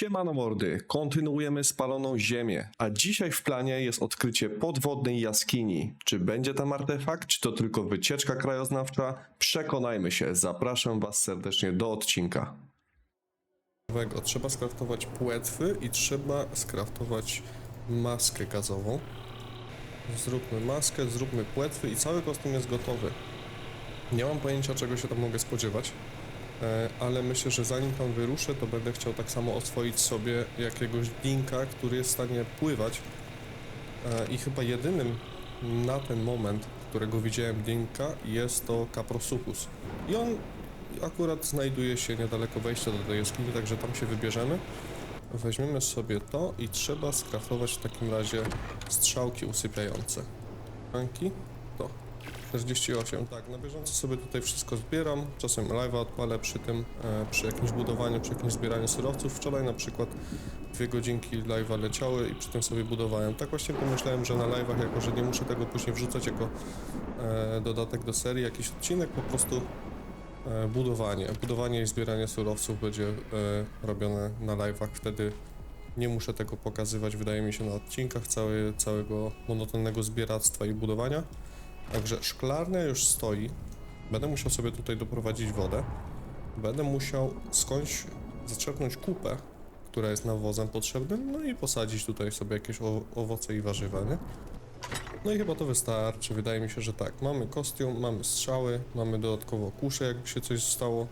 Siemano mordy, kontynuujemy spaloną ziemię, a dzisiaj w planie jest odkrycie podwodnej jaskini. Czy będzie tam artefakt, czy to tylko wycieczka krajoznawcza? Przekonajmy się, zapraszam was serdecznie do odcinka. Trzeba skraftować płetwy i trzeba skraftować maskę gazową. Zróbmy maskę, zróbmy płetwy i cały kostium jest gotowy. Nie mam pojęcia czego się tam mogę spodziewać, ale myślę, że zanim tam wyruszę, to będę chciał tak samo oswoić sobie jakiegoś dinka, który jest w stanie pływać. E, I chyba jedynym na ten moment, którego widziałem dinka, jest to Caprosuchus. I on akurat znajduje się niedaleko wejścia do tej jaskini, także tam się wybierzemy. Weźmiemy sobie to i trzeba skraftować w takim razie strzałki usypiające. Ranki? To. 48, tak, na bieżąco sobie tutaj wszystko zbieram, czasem live'a odpalę przy tym, e, przy jakimś budowaniu, przy jakimś zbieraniu surowców. Wczoraj na przykład dwie godzinki live'a leciały i przy tym sobie budowałem. Tak właśnie pomyślałem, że na live'ach, jako że nie muszę tego później wrzucać jako e, dodatek do serii, jakiś odcinek, po prostu e, budowanie. Budowanie i zbieranie surowców będzie robione na live'ach, wtedy nie muszę tego pokazywać, wydaje mi się, na odcinkach cały, całego monotonnego zbieractwa i budowania. Także szklarnia już stoi. Będę musiał sobie tutaj doprowadzić wodę. Będę musiał skądś zaczerpnąć kupę, która jest nawozem potrzebnym, no i posadzić tutaj sobie jakieś owoce i warzywa, nie? No i chyba to wystarczy, wydaje mi się, że tak. Mamy kostium, mamy strzały, mamy dodatkowo kuszę, jakby się coś stało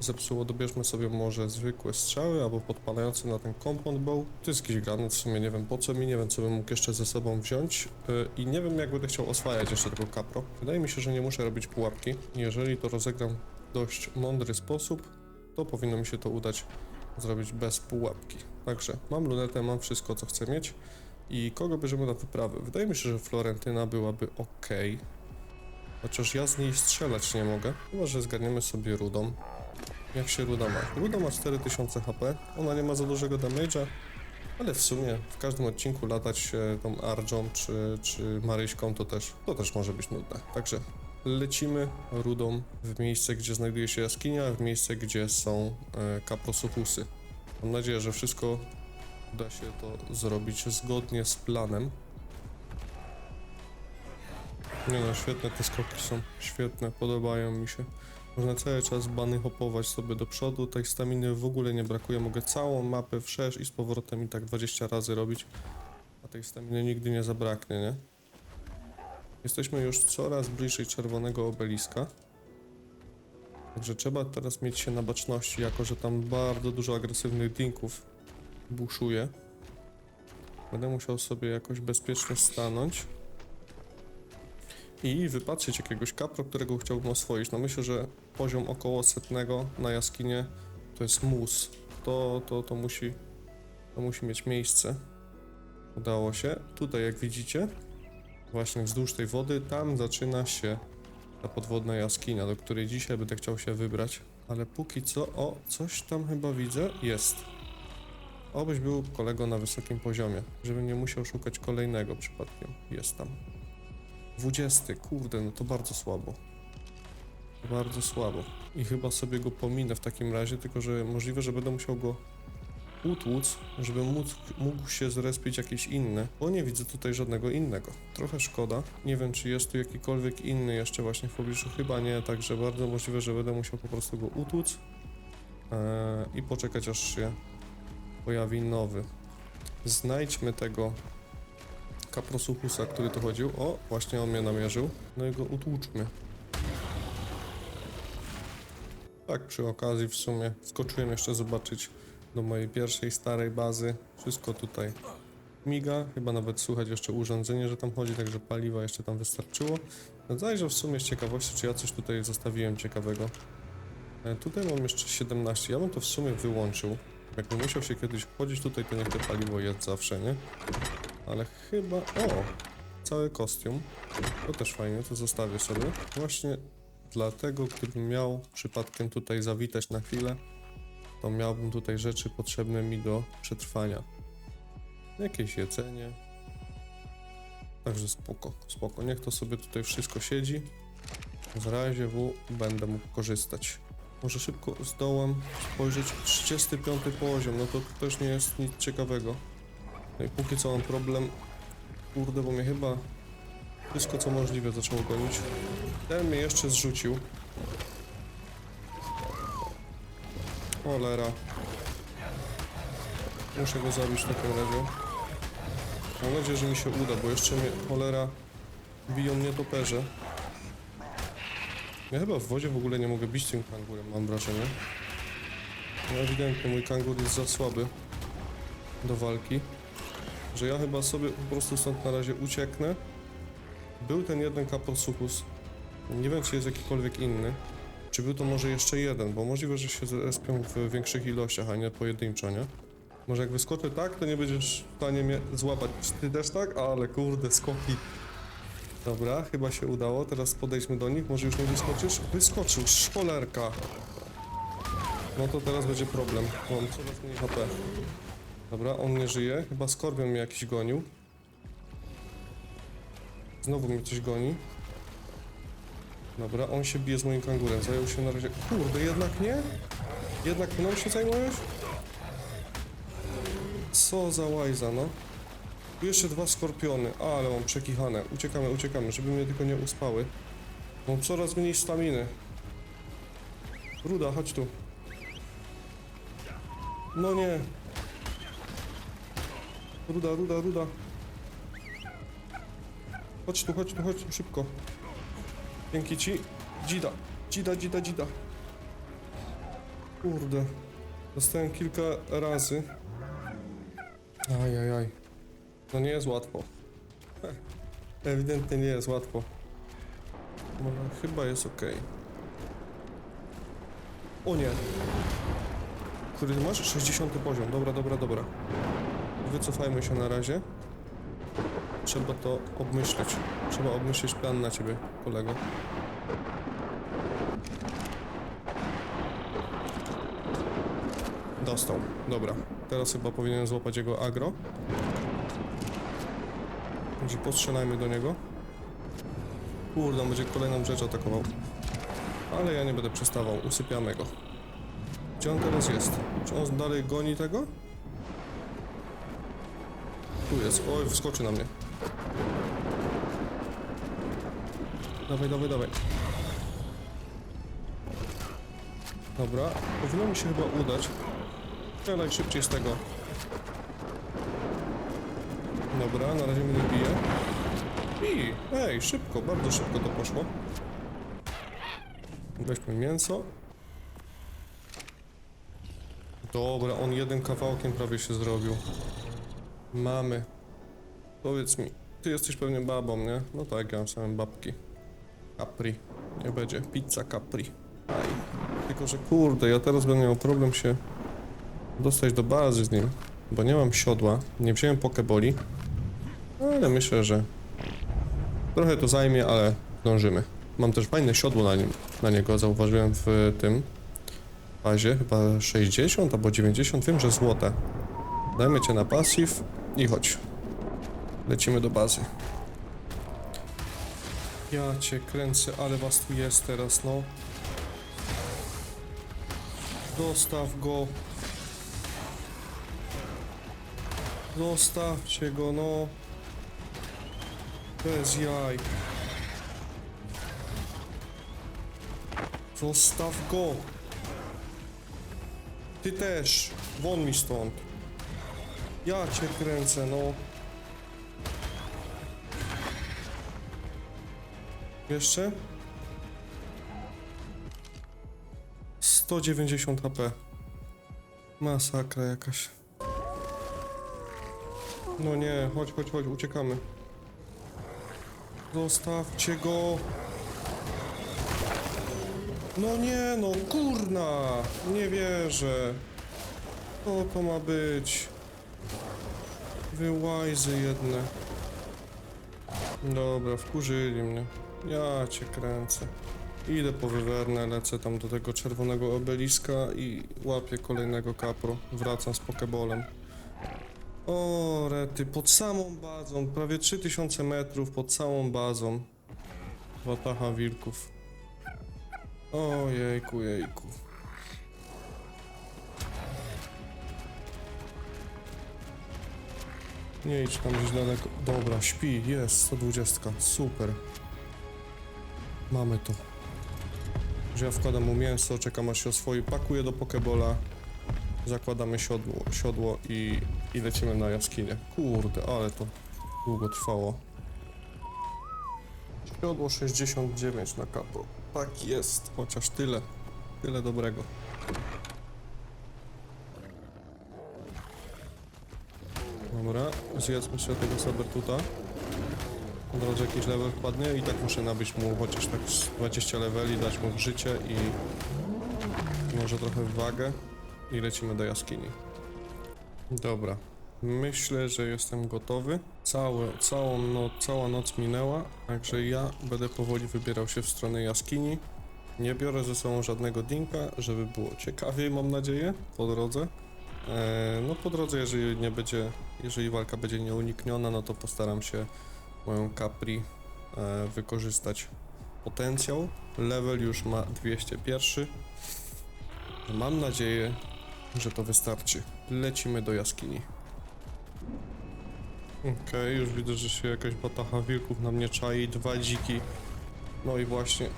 zepsuło. Dobierzmy sobie może zwykłe strzały albo podpalające na ten compound bow. To jest jakiś granat, w sumie nie wiem po co mi, nie wiem co bym mógł jeszcze ze sobą wziąć yy, i nie wiem jak będę chciał oswajać jeszcze tego kapro. Wydaje mi się, że nie muszę robić pułapki. Jeżeli to rozegram w dość mądry sposób, to powinno mi się to udać zrobić bez pułapki. Także mam lunetę, mam wszystko co chcę mieć. I kogo bierzemy na wyprawę? Wydaje mi się, że Florentyna byłaby ok. Chociaż ja z niej strzelać nie mogę. Chyba, że zgarniemy sobie rudą. Jak się ruda ma? Ruda ma 4000 HP. Ona nie ma za dużego damage'a. Ale w sumie w każdym odcinku latać tą Arżą czy, czy Maryśką to też, to też może być nudne. Także lecimy rudą w miejsce, gdzie znajduje się jaskinia, w miejsce, gdzie są e, kaprosuchusy. Mam nadzieję, że wszystko uda się to zrobić zgodnie z planem. Nie no, świetne te skoki są. Świetne, podobają mi się. Można cały czas bany hopować sobie do przodu. Tej staminy w ogóle nie brakuje. Mogę całą mapę wszerz i z powrotem i tak 20 razy robić. A tej staminy nigdy nie zabraknie, nie? Jesteśmy już coraz bliżej czerwonego obeliska. Także trzeba teraz mieć się na baczności, jako że tam bardzo dużo agresywnych dinków buszuje. Będę musiał sobie jakoś bezpiecznie stanąć i wypatrzeć jakiegoś kapro, którego chciałbym oswoić. No myślę, że poziom około setnego na jaskinie to jest mus. To, to, to musi to musi mieć miejsce. Udało się. Tutaj jak widzicie, właśnie wzdłuż tej wody, tam zaczyna się ta podwodna jaskinia, do której dzisiaj będę chciał się wybrać. Ale póki co, o, coś tam chyba widzę, jest. Obyś był kolego na wysokim poziomie, żebym nie musiał szukać kolejnego przypadkiem. Jest tam. 20, kurde, no to bardzo słabo. Bardzo słabo. I chyba sobie go pominę w takim razie, tylko że możliwe, że będę musiał go utłuc, żeby móc, mógł się zrespić jakiś inny, bo nie widzę tutaj żadnego innego. Trochę szkoda. Nie wiem, czy jest tu jakikolwiek inny jeszcze właśnie w pobliżu. Chyba nie, także bardzo możliwe, że będę musiał po prostu go utłuc eee, i poczekać, aż się pojawi nowy. Znajdźmy tego kaprosuchusa, który tu chodził. O, właśnie on mnie namierzył. No i go utłuczmy. Tak, przy okazji w sumie skoczyłem jeszcze zobaczyć do mojej pierwszej starej bazy. Wszystko tutaj miga. Chyba nawet słychać jeszcze urządzenie, że tam chodzi, także paliwa jeszcze tam wystarczyło. Zajrzę w sumie z ciekawości, czy ja coś tutaj zostawiłem ciekawego. E, Tutaj mam jeszcze 17. Ja bym to w sumie wyłączył. Jakbym musiał się kiedyś chodzić tutaj, to niech to paliwo jest zawsze, nie? Ale chyba... O! Cały kostium. To też fajnie, to zostawię sobie. Właśnie dlatego, gdybym miał przypadkiem tutaj zawitać na chwilę, to miałbym tutaj rzeczy potrzebne mi do przetrwania. Jakieś jedzenie. Także spoko, spoko. Niech to sobie tutaj wszystko siedzi. W razie W będę mógł korzystać. Może szybko zdołam spojrzeć. 35 poziom, no to też nie jest nic ciekawego. No i póki co mam problem. Kurde, bo mnie chyba wszystko co możliwe zaczęło gonić. Ten mnie jeszcze zrzucił. Cholera. Muszę go zabić w takim razie. Mam nadzieję, że mi się uda, bo jeszcze mnie cholera biją mnie toperze. Ja chyba w wodzie w ogóle nie mogę bić tym kangurem, mam wrażenie. No ewidentnie mój kangur jest za słaby do walki. Że ja chyba sobie po prostu stąd na razie ucieknę. Był ten jeden kaprosuchus. Nie wiem, czy jest jakikolwiek inny. Czy był to może jeszcze jeden, bo możliwe, że się zespią w większych ilościach, a nie pojedynczo, nie? Może jak wyskoczę tak, to nie będziesz w stanie mnie złapać. Ty też tak? Ale kurde, skoki. Dobra, chyba się udało. Teraz podejdźmy do nich. Może już nie wyskoczysz? Wyskoczył, szkolerka. No to teraz będzie problem. Mam coraz mniej HP. Dobra, on nie żyje. Chyba skorpion mnie jakiś gonił. Znowu mnie coś goni. Dobra, on się bije z moim kangurem. Zajął się na razie... Kurde, jednak nie? Jednak mną się zajmujesz? Co za łajza, no. Tu jeszcze dwa skorpiony, ale mam przekichane. Uciekamy, uciekamy, żeby mnie tylko nie uspały. Mam coraz mniej staminy. Ruda, chodź tu. No nie. Ruda, ruda, ruda. Chodź tu, chodź tu, chodź tu, szybko. Dzięki ci. Dzida, dzida, dzida, dzida. Kurde. Dostałem kilka razy. Ajajaj. No nie jest łatwo. Heh. Ewidentnie nie jest łatwo. Może chyba jest ok. O nie. Który masz? 60 poziom. Dobra, dobra, dobra. Wycofajmy się na razie. Trzeba to obmyśleć. Trzeba obmyśleć plan na ciebie, kolego. Dostał. Dobra. Teraz chyba powinienem złapać jego agro. Gdzie postrzelajmy do niego. Kurde, będzie kolejną rzecz atakował. Ale ja nie będę przestawał, usypiamy go. Gdzie on teraz jest? Czy on dalej goni tego? Tu jest, oj, wskoczy na mnie. Dawaj, dawaj, dawaj. Dobra, powinno mi się chyba udać. Strzelaj szybciej z tego. Dobra, na razie mnie nie bije. I, ej, szybko, bardzo szybko to poszło. Weźmy mięso. Dobra, on jednym kawałkiem prawie się zrobił. Mamy. Powiedz mi, ty jesteś pewnie babą, nie? No tak, ja mam same babki. Capri. Nie będzie. Pizza Capri. Aj. Tylko, że kurde, ja teraz będę miał problem się dostać do bazy z nim, bo nie mam siodła, nie wziąłem pokeboli, ale myślę, że trochę to zajmie, ale zdążymy. Mam też fajne siodło na, nim, na niego, zauważyłem w tym bazie, chyba 60 albo 90, wiem, że złote. Dajmy cię na pasyw i chodź. Lecimy do bazy. Ja cię kręcę, ale was tu jest teraz, no. Dostaw go. Zostawcie go, no. Bez jaj. Zostaw go. Ty też. Won mi stąd. Ja cię kręcę, no. Jeszcze? 190 HP. Masakra jakaś. No nie, chodź, chodź, chodź, uciekamy. Zostawcie go. No nie, no kurna, nie wierzę. Co to ma być? Wy łajzy jedne. Dobra, wkurzyli mnie. Ja cię kręcę. Idę po wywernę, lecę tam do tego czerwonego obeliska i łapię kolejnego kapro. Wracam z pokebolem. O, rety, pod samą bazą, prawie 3000 metrów pod samą bazą. Wataha wilków. O jejku, jejku. Nie idź tam gdzieś daleko. Dobra, śpi, jest, 120, super. Mamy to. Że ja wkładam mu mięso, czekam aż się oswoi, pakuję do pokebola, zakładamy siodło, siodło i, i lecimy na jaskinię. Kurde, ale to długo trwało. Siodło 69 na kapo. Tak jest, chociaż tyle. Tyle dobrego. Dobra, zjedzmy sobie tego sabertuta. Od razu jakiś level wpadnie i tak muszę nabyć mu chociaż tak z 20 leveli, dać mu życie i może trochę wagę i lecimy do jaskini. Dobra, myślę, że jestem gotowy. Całe, całą no, cała noc minęła, także ja będę powoli wybierał się w stronę jaskini. Nie biorę ze sobą żadnego dinka, żeby było ciekawiej, mam nadzieję, po drodze. E, no po drodze, jeżeli nie będzie, jeżeli walka będzie nieunikniona, no to postaram się moją Capri e, wykorzystać potencjał. Level już ma 201. Mam nadzieję, że to wystarczy. Lecimy do jaskini. Okej, już widzę, że się jakaś batacha wilków na mnie czai, dwa dziki. No i właśnie,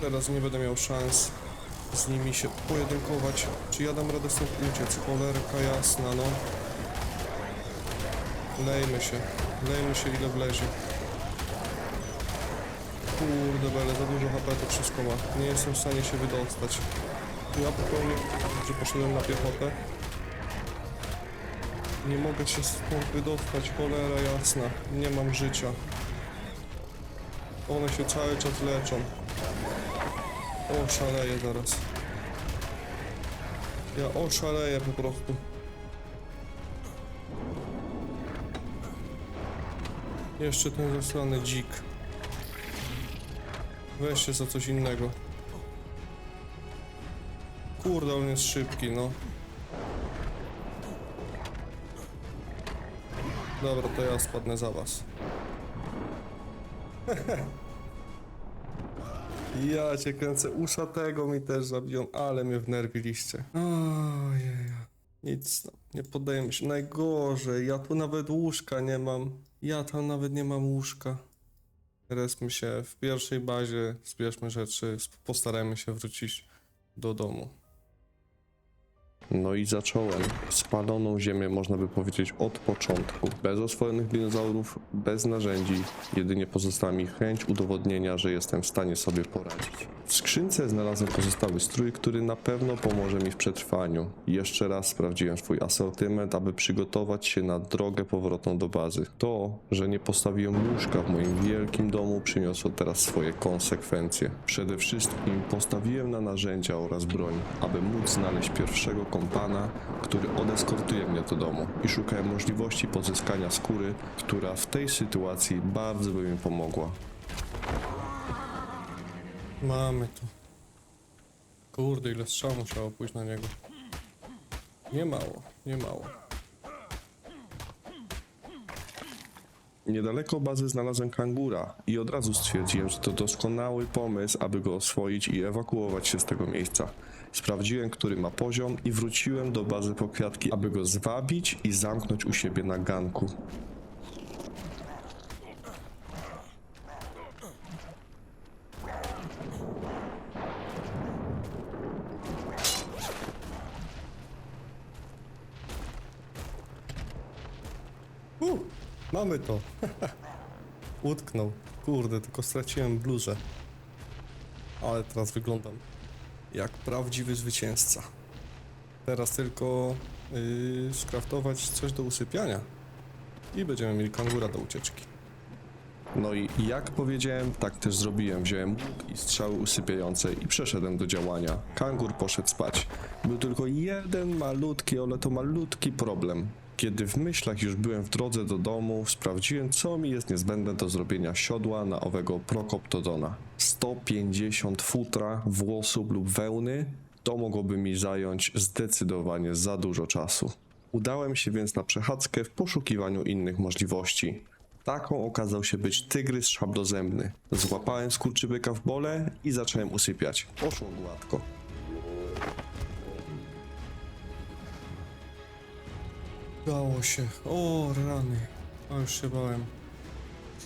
teraz nie będę miał szans z nimi się pojedynkować. Czy ja dam radę stąd uciec? Cholerka jasna, no. Lejmy się, lejmy się ile wlezie. Kurde bele, za dużo HP to wszystko ma. Nie jestem w stanie się wydostać. Ja popełnię, że poszedłem na piechotę. Nie mogę się stąd wydostać, cholera jasna. Nie mam życia. One się cały czas leczą. O, szaleję zaraz. Ja oszaleję po prostu. Jeszcze ten zasrany dzik. Weź się za coś innego. Kurde, on jest szybki, no. Dobra, to ja spadnę za was. Ja cię kręcę, usza tego mi też zabiją, ale mnie wnerwiliście. Ojej, nic, no, nie poddajemy się. Najgorzej, ja tu nawet łóżka nie mam. Ja tam nawet nie mam łóżka. Respmy się w pierwszej bazie, zbierzmy rzeczy, postarajmy się wrócić do domu. No i zacząłem. Spaloną ziemię można by powiedzieć od początku. Bez oswojonych dinozaurów, bez narzędzi, jedynie pozostała mi chęć udowodnienia, że jestem w stanie sobie poradzić. W skrzynce znalazłem pozostały strój, który na pewno pomoże mi w przetrwaniu. Jeszcze raz sprawdziłem swój asortyment, aby przygotować się na drogę powrotną do bazy. To, że nie postawiłem łóżka w moim wielkim domu przyniosło teraz swoje konsekwencje. Przede wszystkim postawiłem na narzędzia oraz broń, aby móc znaleźć pierwszego kompana, który odeskortuje mnie do domu i szukałem możliwości pozyskania skóry, która w tej sytuacji bardzo by mi pomogła. Mamy to. Kurde, ile strzał musiało pójść na niego. Nie mało, nie mało. Niedaleko bazy znalazłem kangura i od razu stwierdziłem, że to doskonały pomysł, aby go oswoić i ewakuować się z tego miejsca. Sprawdziłem, który ma poziom i wróciłem do bazy po kwiatki, aby go zwabić i zamknąć u siebie na ganku. U, mamy to. Utknął. Kurde, tylko straciłem bluzę. Ale teraz wyglądam jak prawdziwy zwycięzca. Teraz tylko yy, skraftować coś do usypiania. I będziemy mieli kangura do ucieczki. No i jak powiedziałem, tak też zrobiłem. Wziąłem łuk i strzały usypiające i przeszedłem do działania. Kangur poszedł spać. Był tylko jeden malutki, ale to malutki problem. Kiedy w myślach już byłem w drodze do domu, sprawdziłem, co mi jest niezbędne do zrobienia siodła na owego Prokoptodona. 150 futra, włosów lub wełny to mogłoby mi zająć zdecydowanie za dużo czasu. Udałem się więc na przechadzkę w poszukiwaniu innych możliwości. Taką okazał się być tygrys szablozębny. Złapałem skurczybyka w bole i zacząłem usypiać. Poszło gładko. Dało się. O, rany. A już się bałem,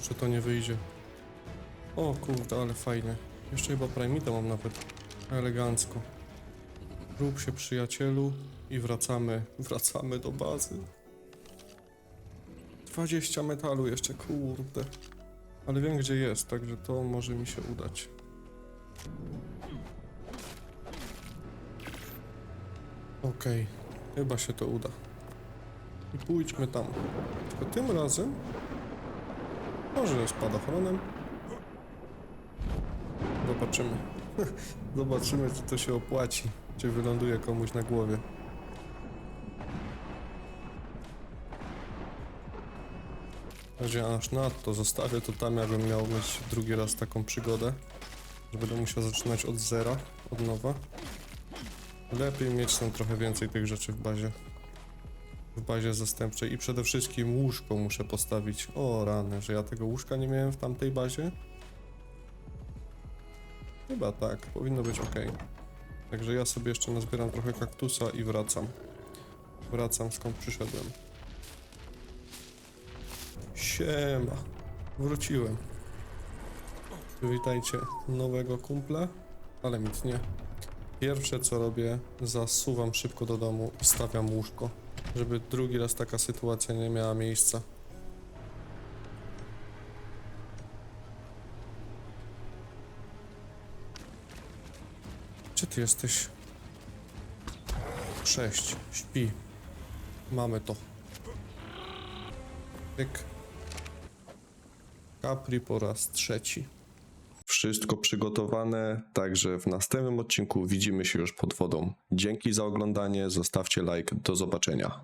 że to nie wyjdzie. O kurde, ale fajnie. Jeszcze chyba Primita mam nawet. Elegancko. Rób się przyjacielu i wracamy, wracamy do bazy. 20 metalu jeszcze, kurde. Ale wiem gdzie jest, także to może mi się udać. Okej, chyba się to uda. I pójdźmy tam. Tylko tym razem może spadochronem. Zobaczymy. Zobaczymy, czy to się opłaci. Czy wyląduje komuś na głowie. Będzie aż nadto zostawię to tam, jakbym miał mieć drugi raz taką przygodę. Że będę musiał zaczynać od zera, od nowa. Lepiej mieć tam trochę więcej tych rzeczy w bazie. W bazie zastępczej i przede wszystkim łóżko muszę postawić. O rany, że ja tego łóżka nie miałem w tamtej bazie? Chyba tak, powinno być ok. Także ja sobie jeszcze nazbieram trochę kaktusa i wracam. Wracam skąd przyszedłem. Siema. Wróciłem. Witajcie nowego kumpla, ale nic nie. Pierwsze co robię, zasuwam szybko do domu i stawiam łóżko, żeby drugi raz taka sytuacja nie miała miejsca. Gdzie ty jesteś? Sześć. Śpi. Mamy to. Tyk. Capri po raz trzeci. Wszystko przygotowane, także w następnym odcinku widzimy się już pod wodą. Dzięki za oglądanie, zostawcie like, do zobaczenia.